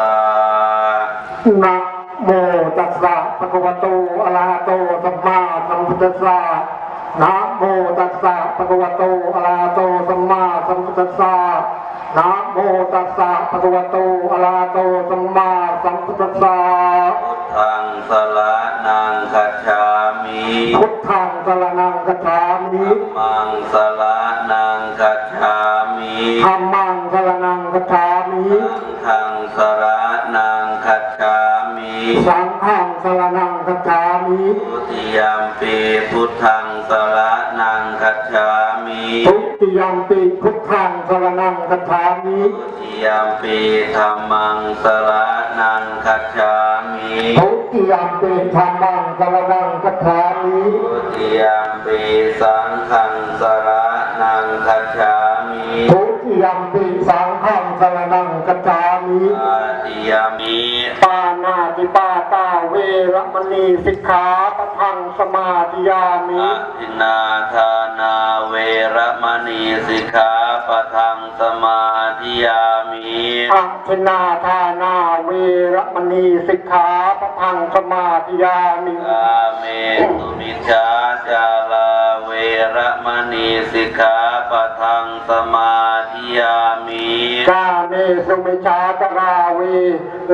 ะ สสะภะคะวะโตอะระหะโตสัมมาสัมพุทธัสสะนะโมตัสสะภะคะวะโตอะระหะโตสัมมาสัมพุทธัสสะนะโมตัสสะภะคะวะโตอะระหะโตสัมมาสัมพุทธัสสะพุทธังสละนังคัจฉามิพุทธังสรณังคัจฉามิธัมมังสละนังคัจฉามิธัมมังสรณังคัจฉามิสังฆังสละนังคัจฉามิ สังฆังสรณังคัจฉามิทุติยมปีพุทธังสละนังคัจฉามิทุติยมปิพุทธังสรณังคัจฉามิทุติยมปีธัมมังสละนังคัจฉามิทุติยมปิธัมมังสรณังคัจฉามิทุติยมปีสังฆังสละนังคัจฉามิทุติ ยมปิสังฆังสรณังคัจฉามิ อาติยมิปานาติปาตาเวรมณีสิกขาปะทังสมาธิยามิ อะทินนาทานาเวระมณีสิกขาปะทังสมาธิยามิอัคคินาทานาเวรมณีสิกขาปะทังสมาธิยามิ กาเมสุมิชฌาจาลาเวระมณีสิกขาปะทังสมาธิยามิกาเมสุมิชาตราเว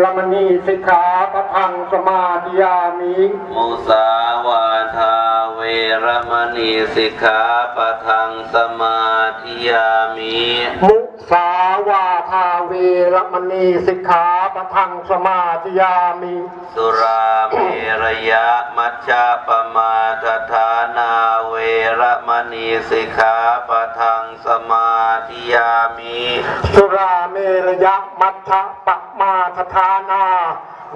รมณีสิกขาปะทังสมาธิยามิมุสาวาทาเวระมณีสิกขาปะทังสมาธิยามิมุ สาวาทาเวรมณีสิกขาปะทังสมาธิยามิสุราเมระยะมัชฌะปมาทฐานาเวระมณีสิกขาปะทังสมาธิยามิ สุราเมรยะมัทธะปะมาทฐานา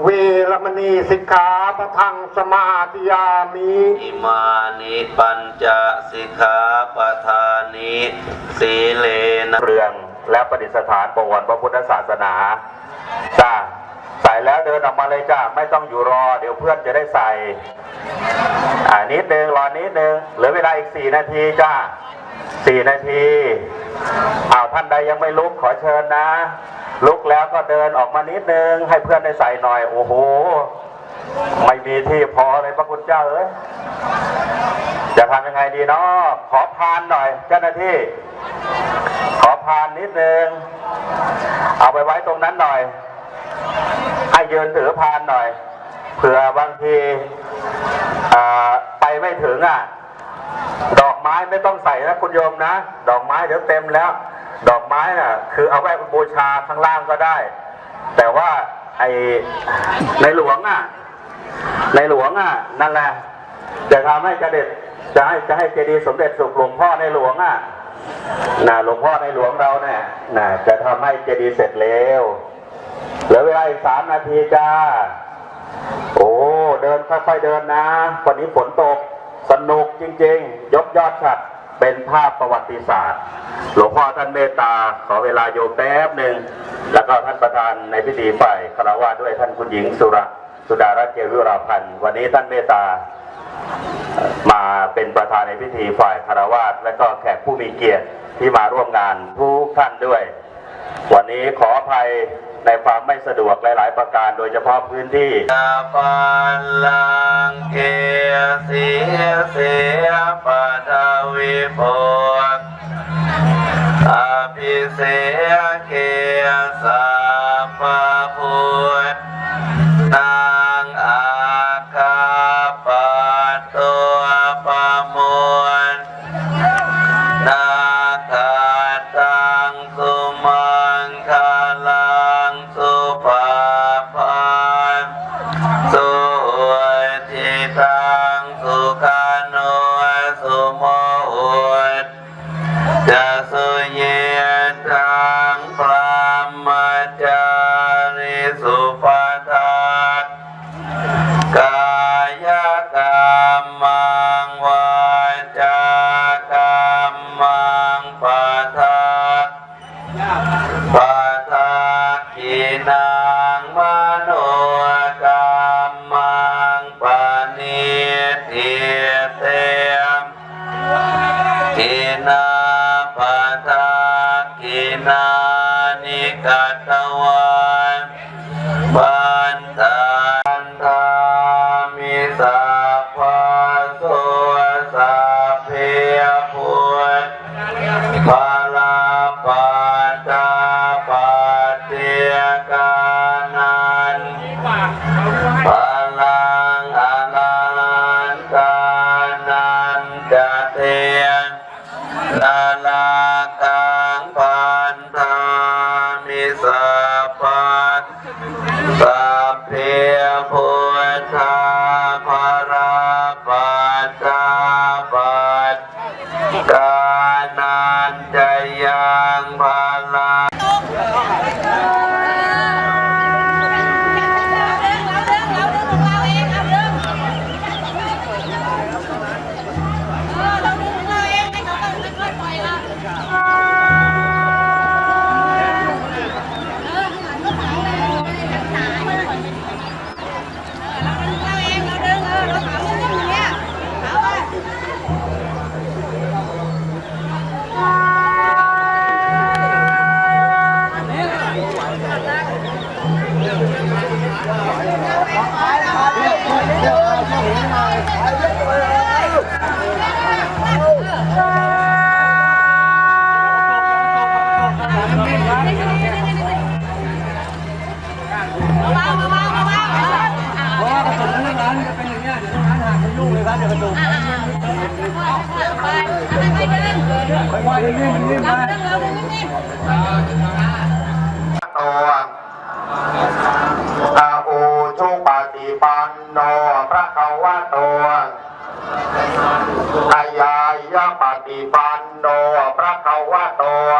เวรมณีสิกขาปะทังสมาธิยามิอิมานิปัญจสิกขาปทานิสีเลนะเรือง และประดิษฐานประวัติพระพุทธศาสนาจ้าใส่แล้วเดินออกมาเลยจ้าไม่ต้องอยู่รอ เดี๋ยวเพื่อนจะได้ใส่อ่านิดนึงรอนิดนึงเหลือเวลาอีกสี่นาทีจ้าสี่นาทีอ้าวท่านใดยังไม่ลุกขอเชิญนะ ลุกแล้วก็เดินออกมานิดนึง ให้เพื่อนได้ใส่หน่อย โอ้โห ไม่มีที่พอเลยพระคุณเจ้าเอ้ยจะทำยังไงดีเนาะขอพานหน่อยเจ้าหน้าที่ ขอพานนิดนึง เอาไปไว้ตรงนั้นหน่อย ให้ยืนถือพานหน่อย เผื่อบางทีไปไม่ถึงอะ ดอกไม้ไม่ต้องใส่นะคุณโยมนะ ดอกไม้เดี๋ยวเต็มแล้ว ดอกไม้น่ะ คือเอาไว้บูชาข้างล่างก็ได้ แต่ว่าไอในหลวงอะ ในหลวงอะ นั่นแหละจะทำให้เจดีย์จะให้จะให้เจดีย์สมเด็จสุขหลวงพ่อในหลวงอะ นะหลวงพ่อในหลวงเราเนี่ยนะจะทำให้เจดีย์เสร็จเร็วเหลือเวลาอีกสามนาทีจ้า โอ้ เดินค่อยๆเดินนะ วันนี้ฝนตก สนุกจริงๆ ยกยอดฉัดเป็นภาพประวัติศาสตร์ หลวงพ่อท่านเมตตา ขอเวลาโยมแป๊บหนึ่ง แล้วก็ท่านประธานในพิธีฝ่ายคารวะด้วยท่านคุณหญิงสุระสุดารัตน์เกวิราพันธ์ วันนี้ท่านเมตตา มาเป็นประธานในพิธีฝ่ายคารวาสและก็แขกผู้มีเกียรติที่มาร่วมงานทุกท่านด้วย วันนี้ขออภัยในความไม่สะดวกหลาย ๆ ประการโดยเฉพาะพื้นที่ยาปัลลังเกสีเสียปะทวิโพอภิเสเกสาปะพุ นาปะทากินานิกัตวา เดี๋ยวกระสุนค่อยๆนิ่มๆนิ่มๆไป ปันโนพระเขาวะตัวอายายะปฏิปันโนพระเขาวะตัว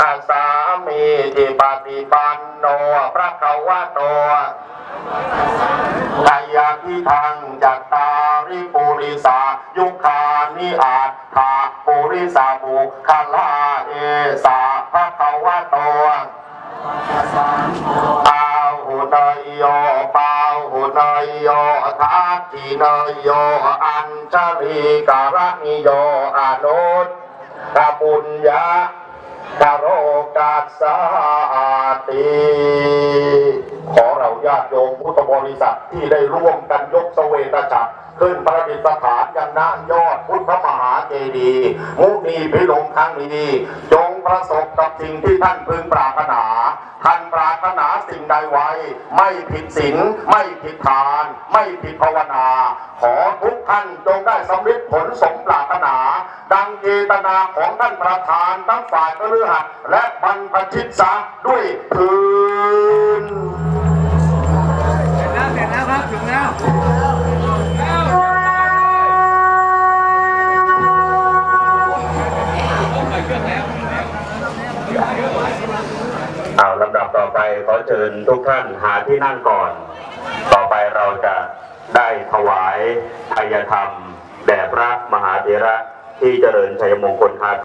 อาสามีติปฏิปันโนพระเขาวะตัวกายาทิทังจัตตาริปุริสายุคานิอาถาปุริสาบุคลาเอสาพระเขาวะตัวปาหุ นยโยปาหุนยโยทัตถินยโยอัญชลีการณิโยอนุตตบุญญาคาโรกัสสาติขอเราญาติโยมพุทธบริษัทที่ได้ร่วมกันยกเสเวตจักรขึ้นประดิษฐานยังณยอดพุทธมหาเจดีย์มุนีพิลงครั้งนี้จงประสบกับสิ่งที่ท่านพึงปรารถนา ท่านปรารถนาสิ่งใดไว้ ไม่ผิดศีลไม่ผิดทาน ไม่ผิดภาวนา ขอทุกท่านจงได้สำเร็จผลสมปรารถนา ดังเจตนาของท่านประธานทั้งฝ่ายกฤหัสและบรรพชิตสาด้วยพืนเสร็จแล้วเสร็จแล้วครับถึงแล้ว ลำดับต่อไปขอเชิญทุกท่านหาที่นั่งก่อน ต่อไปเราจะได้ถวายทายธรรม แด่พระมหาเถระที่เจริญชัยมงคลคา